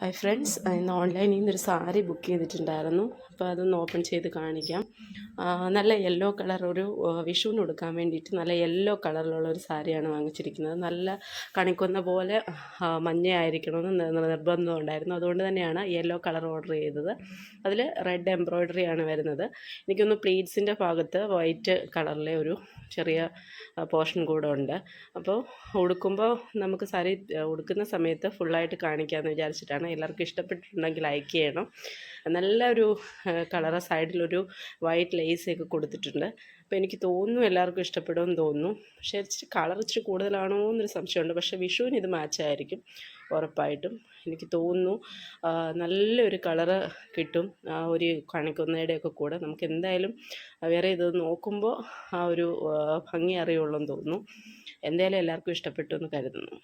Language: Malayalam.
ഹായ് ഫ്രണ്ട്സ് ഇന്ന് ഓൺലൈനിൽ നിന്നൊരു സാരി ബുക്ക് ചെയ്തിട്ടുണ്ടായിരുന്നു. അപ്പോൾ അതൊന്ന് ഓപ്പൺ ചെയ്ത് കാണിക്കാം. നല്ല യെല്ലോ കളർ ഒരു വിഷുവിന് കൊടുക്കാൻ വേണ്ടിയിട്ട് നല്ല യെല്ലോ കളറിലുള്ള ഒരു സാരിയാണ് വാങ്ങിച്ചിരിക്കുന്നത്. നല്ല കണിക്കൊന്ന പോലെ മഞ്ഞയായിരിക്കണമെന്ന് നിർബന്ധം ഉണ്ടായിരുന്നു. അതുകൊണ്ട് തന്നെയാണ് യെല്ലോ കളർ ഓർഡർ ചെയ്തത്. അതിൽ റെഡ് എംബ്രോയ്ഡറി ആണ് വരുന്നത്. എനിക്കൊന്ന് പ്ലീറ്റ്സിന്റെ ഭാഗത്ത് വൈറ്റ് കളറിലെ ഒരു ചെറിയ പോർഷൻ കൂടെ ഉണ്ട്. അപ്പോൾ ഉടുക്കുമ്പോൾ നമുക്ക് സാരി ഉടുക്കുന്ന സമയത്ത് ഫുള്ളായിട്ട് കാണിക്കാമെന്ന് വിചാരിച്ചിട്ടാണ് എല്ലാവർക്കും ഇഷ്ടപ്പെട്ടിട്ടുണ്ടെങ്കിൽ ലൈക്ക് ചെയ്യണം. നല്ലൊരു കളറ് സൈഡിലൊരു വൈറ്റ് ലേസ് ഒക്കെ കൊടുത്തിട്ടുണ്ട്. അപ്പോൾ എനിക്ക് തോന്നുന്നു എല്ലാവർക്കും ഇഷ്ടപ്പെടുമെന്ന് തോന്നുന്നു. പക്ഷേ ഇച്ചിരി കളർ ഇച്ചിരി കൂടുതലാണോ എന്നൊരു സംശയമുണ്ട്. പക്ഷേ വിഷുവിന് ഇത് മാച്ചായിരിക്കും ഉറപ്പായിട്ടും. എനിക്ക് തോന്നുന്നു നല്ലൊരു കളറ് കിട്ടും. ആ ഒരു കണിക്കൊന്നയുടെ ഒക്കെ കൂടെ. നമുക്ക് എന്തായാലും വേറെ ഇത് നോക്കുമ്പോൾ ആ ഒരു ഭംഗി അറിയുള്ളൂ എന്ന് തോന്നുന്നു. എന്തായാലും എല്ലാവർക്കും ഇഷ്ടപ്പെട്ടു എന്ന് കരുതുന്നു.